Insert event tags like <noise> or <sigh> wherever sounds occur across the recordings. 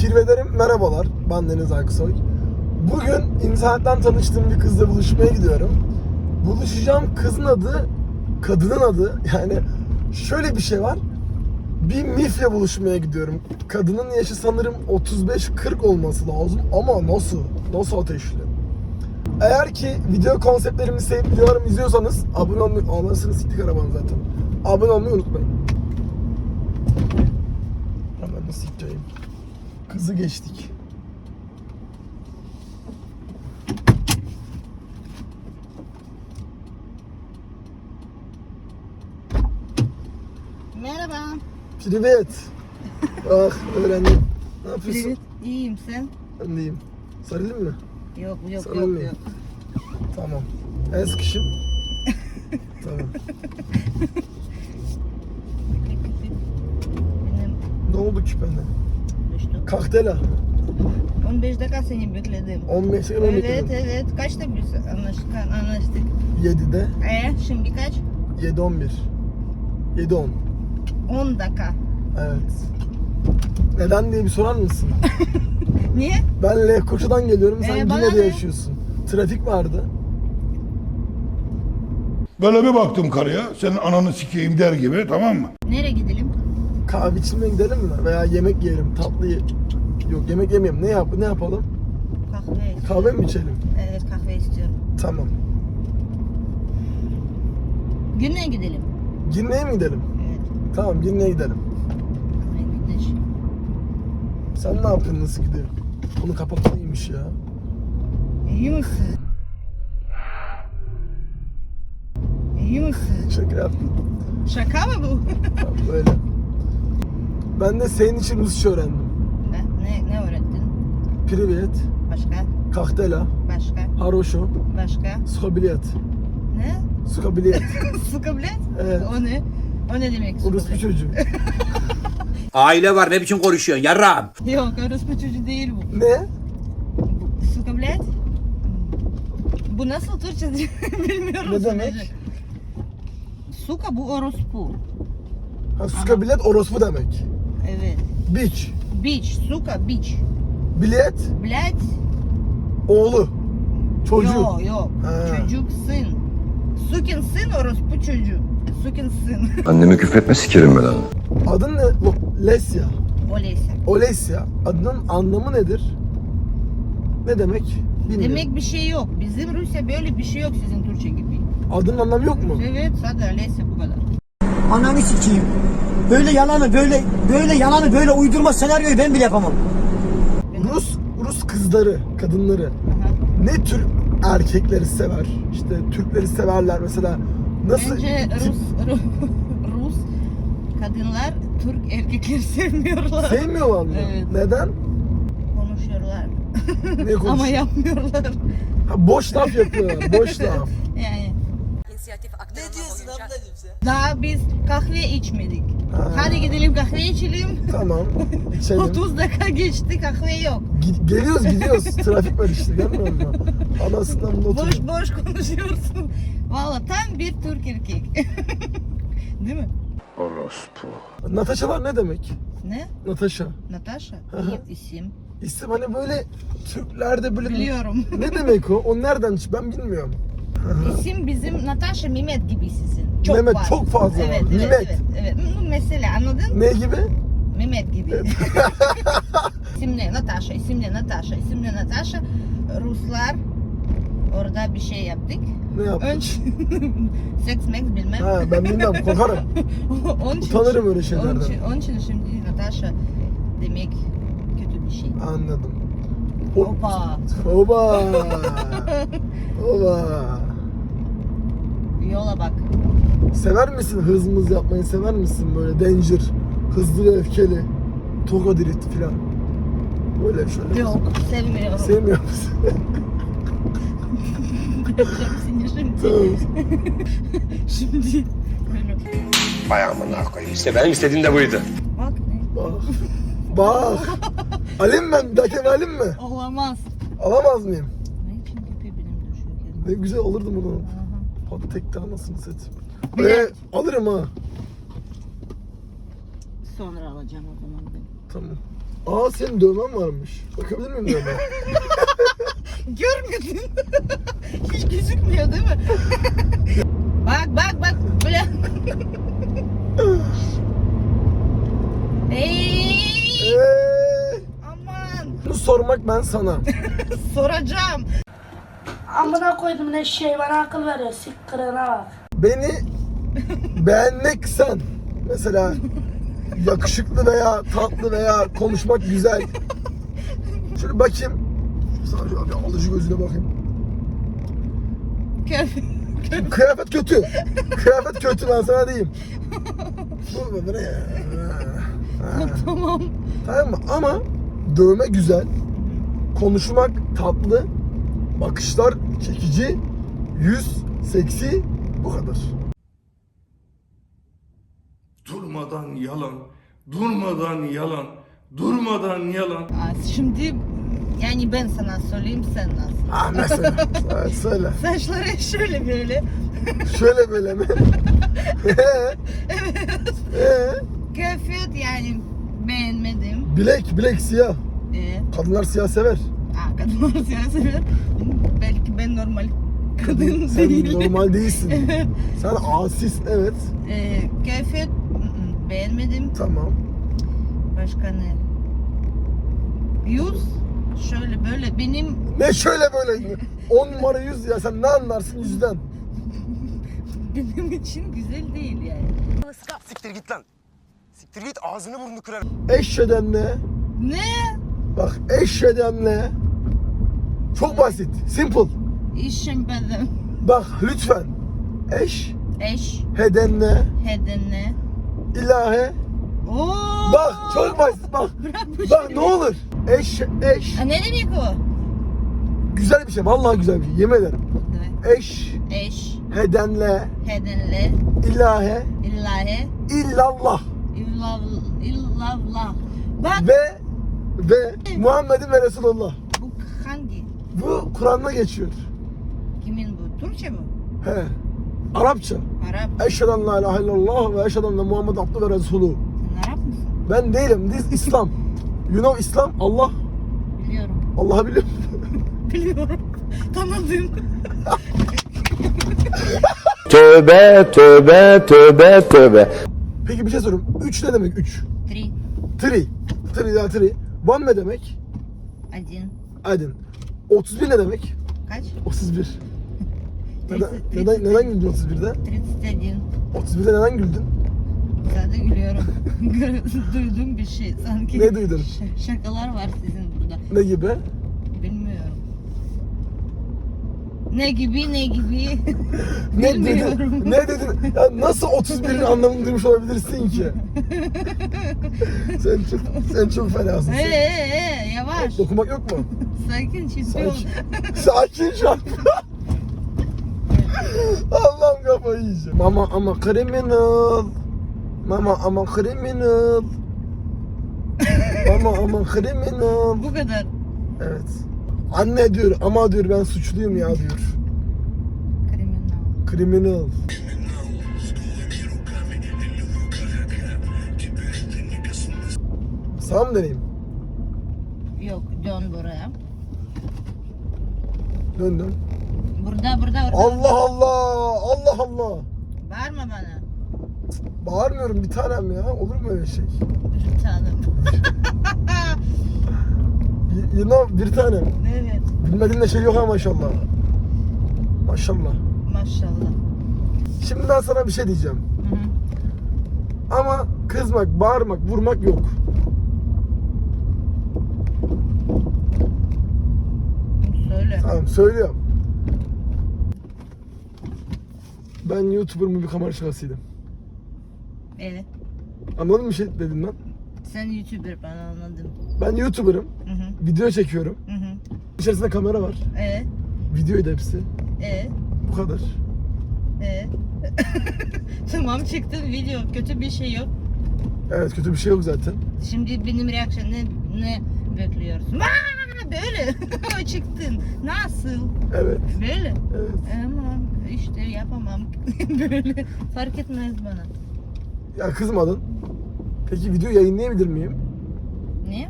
Kirvelerim merhabalar. Ben Deniz Aksoy. Bugün internetten tanıştığım bir kızla buluşmaya gidiyorum. Buluşacağım kızın adı, kadının adı. <laughs> Yani şöyle bir şey var. Bir mifle buluşmaya gidiyorum. Kadının yaşı sanırım 35-40 olması lazım ama nasıl? Nasıl ateşli? Eğer ki video konseptlerimi sevip videolarımı izliyorsanız abone olmayı... Anasını siktik arabanı zaten. Abone olmayı unutmayın. Hemen sikeceğim? Kızı geçtik. Merhaba. Privet. ah öğrendim. Ne yapıyorsun? Privet. İyiyim sen? Ben de iyiyim. Sarılayım mı? Yok yok Sarılayım yok, yok. Tamam. El sıkışım. tamam. <laughs> ne oldu ki küpene? Kaktela. 15 dakika seni bekledim. 15 sene Evet bekledim. evet. Kaçta biz anlaştık? anlaştık? 7'de. Ee, şimdi kaç? 7-11. 7-10. 10 dakika. Evet. Neden diye bir sorar mısın? <laughs> Niye? Ben Lefkoça'dan geliyorum, sen Ee, Gine'de ne? yaşıyorsun. Trafik vardı. Böyle bir baktım karıya, senin ananı sikeyim der gibi tamam mı? Nereye? Kahve içmeye gidelim mi? Veya yemek yiyelim, tatlı ye- Yok yemek yemeyeyim. Ne yap ne yapalım? Kahve istiyorum. Kahve mi içelim? Evet kahve istiyorum. Tamam. Güneye gidelim. Gine'ye mi gidelim? Evet. Tamam Gine'ye gidelim. Ay, Güneş. Sen ne yapıyorsun? Nasıl gidiyor? Bunu kapatmalıymış ya. İyi misin? İyi misin? Şaka yaptım. Şaka mı bu? Tamam, böyle. Ben de senin için Rusça öğrendim. ne, ne, ne öğrettin? Privet, Başka? kahtela, Başka? haroşo, Başka? skabiliyat. Ne? Skabiliyat. Skablet? <laughs> Evet. O ne? O ne demek Orospu skablet? çocuğu. <laughs> Aile var ne biçim konuşuyorsun yarrağım. Yok orospu çocuğu değil bu. Ne? Skablet? Bu nasıl Türkçe <laughs> bilmiyorum. Ne demek? sadece. Suka bu orospu. Ha, skabiliyat orospu demek. Evet. Beach. Beach, suka, beach. Bilet, Bled? oğlu. Çocuğu. Yok yok. Ha. Çocuksun. Sukin sın orospu çocuğu. Sukin sın. <laughs> Annemi küfretme sikerim ben anne. Adın ne? Lesya. Öyleyse. Olesya. Adının anlamı nedir? Ne demek? Bilmiyorum. Demek bir şey yok. Bizim Rusya böyle bir şey yok sizin Türkçe gibi. Adının anlamı yok mu? Evet sadece öyleyse bu kadar. Ananı sikeyim. Böyle yalanı böyle böyle yalanı böyle uydurma senaryoyu ben bile yapamam. Rus Rus kızları, kadınları ne tür erkekleri sever? İşte Türkleri severler mesela. Nasıl? Bence Rus, <laughs> Rus, kadınlar Türk erkekleri <laughs> sevmiyorlar. sevmiyorlar mı? Evet. Neden? Konuşuyorlar. Ne konuş? <laughs> Ama yapmıyorlar. Ha, boş laf yapıyorlar. Boş laf. Daha biz kahve içmedik. Ha. Hadi gidelim kahve içelim. Tamam. İçelim. <laughs> 30 dakika geçti kahve yok. Gi- Geliyoruz gidiyoruz. Trafik var işte gelmiyor mu? Anasından bunu Boş oturuyor. boş konuşuyorsun. Valla tam bir Türk erkek. <laughs> Değil mi? Orospu. Nataşalar ne demek? Ne? Natasha. Natasha? İyi isim. İsim hani böyle Türklerde böyle Biliyorum. ne demek o? O nereden? Ben bilmiyorum. İsim bizim Natasha Mehmet gibi sizin. Çok Mehmet var. çok fazla evet, var. Evet, Mehmet. evet, evet. Mesela anladın? Ne gibi? Mehmet gibi. <laughs> isimli Natasha, isimli Natasha, isimli Natasha. Ruslar orada bir şey yaptık. Ne yaptın? Önce <laughs> seks meks bilmem. Ha ben bilmem korkarım. <laughs> onun için, Utanırım öyle şeylerden. Onun için, onun için şimdi Natasha demek kötü bir şey. Anladım. O- Hoppa. Oba. Yola bak. Sever misin hız mız yapmayı sever misin böyle danger, hızlı ve öfkeli, toka drift filan. Böyle şöyle. Yok sevmiyorum. Sevmiyor musun? <laughs> <laughs> Yapacağım seni şimdi. Tamam. <laughs> Şimdi. Vay amına koyayım. İşte benim istediğim de buydu. Bak ne? Bak. Bak. Alayım ben. Bir dahaki alayım mı? Olamaz. Alamaz mıyım? Ne için köpeği benim düşüyor? Ne güzel alırdım bunu. Aha. Hadi tek anasını satayım. Bir Ee, de- alırım ha. Sonra alacağım o zaman ben. Tamam. Aa senin dövmen varmış. Bakabilir miyim dövmen? <laughs> Görmedin. <laughs> Hiç gözükmüyor değil mi? <laughs> bak bak bak böyle. Ey, Eee, aman bunu sormak ben sana. soracağım. Amına koydum ne şey bana akıl veriyor siktirine bak. Beni beğenmek sen. Mesela yakışıklı veya tatlı veya konuşmak güzel. Şöyle bakayım. Sana şöyle bir alıcı gözüne bakayım. Kıyafet kötü. Kıyafet kötü ben sana diyeyim. Bu bu ne ya? tamam. Tamam mı? Ama dövme güzel. Konuşmak tatlı. Bakışlar çekici. Yüz seksi. Bu kadar. Durmadan yalan, durmadan yalan, durmadan yalan. Aa, Şimdi yani ben sana söyleyeyim sen nasıl? Ah mesela. Evet, söyle. Saçları şöyle böyle. <laughs> Şöyle böyle mi? <laughs> Ee? Ee? Kıyafet yani beğenmedim. bilek, bilek siyah. Ee, Kadınlar siyah sever. aa, kadınlar siyasi Belki ben normal kadın Sen değilim. normal değilsin. Sen asis, evet. Ee, kıyafet beğenmedim. Tamam. Başka ne? Yüz şöyle böyle benim Ne şöyle böyle? 10 numara yüz ya sen ne anlarsın yüzden? <laughs> benim için güzel değil yani. Siktir git lan. Siktir git ağzını burnunu kırarım. Eşheden ne? Ne? Bak eşheden ne? Çok basit. Simple. İşim benim. Bak lütfen. Eş Eş, heden ne? heden ne? İlahe. Oo! Bak çok basit bak. Bırak bu Bak şeyi. ne olur. Eş eş. Aa, ne demek o? Güzel bir şey. Vallahi güzel bir şey. Yemin ederim. Evet. Eş Eş, hedenle hedenle, ilahe illahe, illallah illav, illallah. Bak ve ve Muhammed'in ve Resulullah. bu hangi? Bu Kur'an'da geçiyor. Kimin bu? Türkçe mi? He. Arapça. Arap. Eşheden la ilahe illallah ve eşheden de Muhammed abdü ve Resulü. Sen Arap mısın? Ben değilim. This İslam. You know İslam? Allah. Biliyorum. Allah'ı <laughs> biliyor. Biliyorum. Tanıdım. <laughs> Tövbe tövbe tövbe tövbe. Peki bir şey sorayım. Üç ne demek üç? Три, Three. Three ya three. One ne demek? один. Aydın. 31 ne demek? Kaç? 31. Neden, neden, neden güldün 31'de? 31'de diyorum. 31'de neden güldün? Ben de gülüyorum. <laughs> Duyduğum bir şey sanki. Ne duydun? Şakalar var sizin burada. Ne gibi? Bilmiyorum. Ne gibi ne gibi. <laughs> ne <laughs> Bilmiyorum. Dedin, ne dedin? Ya nasıl 31'in anlamını duymuş olabilirsin ki? sen çok sen çok fenasın. Ee, ee, ee yavaş. Dokunmak yok mu? Sakin çiftli Sakin. Sakin şampiyon. Allah'ım kafayı yiyeceğim. Mama ama criminal. Mama ama criminal. Mama ama criminal. Bu kadar. Evet. Anne diyor ama diyor ben suçluyum ya diyor. Kriminal. Criminal. Sağ mı döneyim? Yok dön buraya. Döndüm. Burada burada orada. Allah Allah! Allah Allah! Bağırma bana. Bağırmıyorum bir tanem ya. Olur mu öyle şey? Bir tanem. <laughs> Y- You know bir tanem. evet. Bilmediğin de şey yok ha maşallah. Maşallah. Maşallah. Şimdi ben sana bir şey diyeceğim. Hı hı. Ama kızmak, bağırmak, vurmak yok. Söyle. Tamam söylüyorum. Ben YouTuber mu bir kamera şahsıydım. Evet. Anladın mı şey dedim ben? Sen YouTuber ben anladım. Ben YouTuber'ım. Hı hı. Video çekiyorum. Hı hı. İçerisinde kamera var. Evet. Videoydu hepsi. Evet. Bu kadar. Evet. <laughs> tamam çıktı video. Kötü bir şey yok. Evet kötü bir şey yok zaten. Şimdi benim reaksiyon ne, bekliyorsun? Aa, böyle <laughs> çıktın. Nasıl? Evet. Böyle. Evet. Ama işte yapamam. <laughs> böyle. Fark etmez bana. Ya kızmadın. Peki video yayınlayabilir miyim? Ne?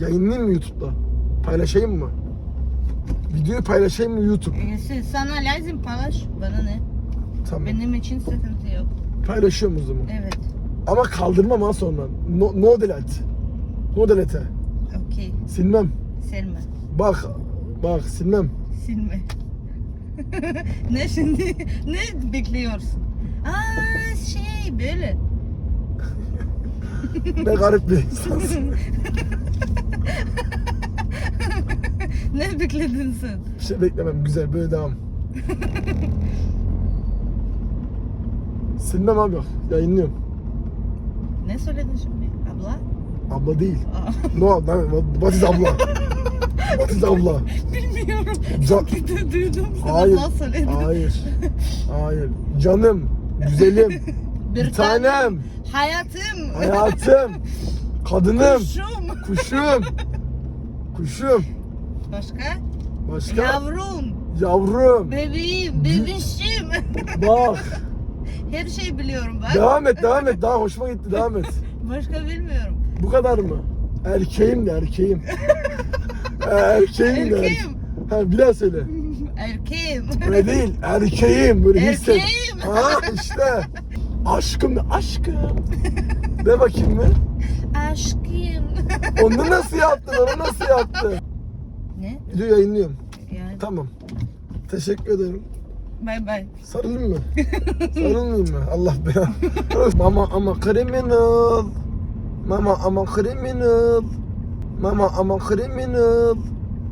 Yayınlayayım mı YouTube'da? Paylaşayım mı? Videoyu paylaşayım mı YouTube? Ee, Sana lazım paylaş. Bana ne? Tamam. Benim için sıkıntı yok. Paylaşıyorum o zaman. Evet. Ama kaldırmam ha sonra. No, no delete. No delete. Okey. Silmem. Silme. Bak. Bak silmem. Silme. <laughs> ne şimdi? Ne bekliyorsun? Aa şey böyle. <laughs> Ne garip bir insansın. <laughs> ne bekledin sen? Bir şey beklemem. Güzel böyle devam. Silmem abi bak. Yayınlıyorum. Ne söyledin şimdi? Abla? Abla değil. No, what is abla? Abla? Bilmiyorum. Ca- Kötü duydum. Hayır. Hayır. Hayır. Canım, güzelim, <laughs> bir tanem, Hayatım. hayatım, kadınım, Kuşum. kuşum, kuşum. Başka? Başka? Yavrum. Yavrum. Bebeğim. Bebişim. Bak. <laughs> Her şeyi biliyorum bak. Devam et, devam et. Daha hoşuma gitti. Devam et. <laughs> Başka bilmiyorum. Bu kadar mı? Erkeğim de erkeğim. Erkeğim de. Erkeğim. Ha, bir daha söyle. <laughs> Erkeğim. Öyle değil. Erkeğim. Böyle hisset. Erkeğim. Ha işte. Aşkım aşkım. De bakayım mı? Aşkım. <laughs> Onu nasıl yaptın? Onu nasıl yaptın? ne? Video yayınlıyorum. Yani Tamam. Teşekkür ederim. bay bay. Sarılayım mı? Sarılmayayım mı? Allah belanı. Mama ama criminal. Mama ama criminal. Mama ama criminal.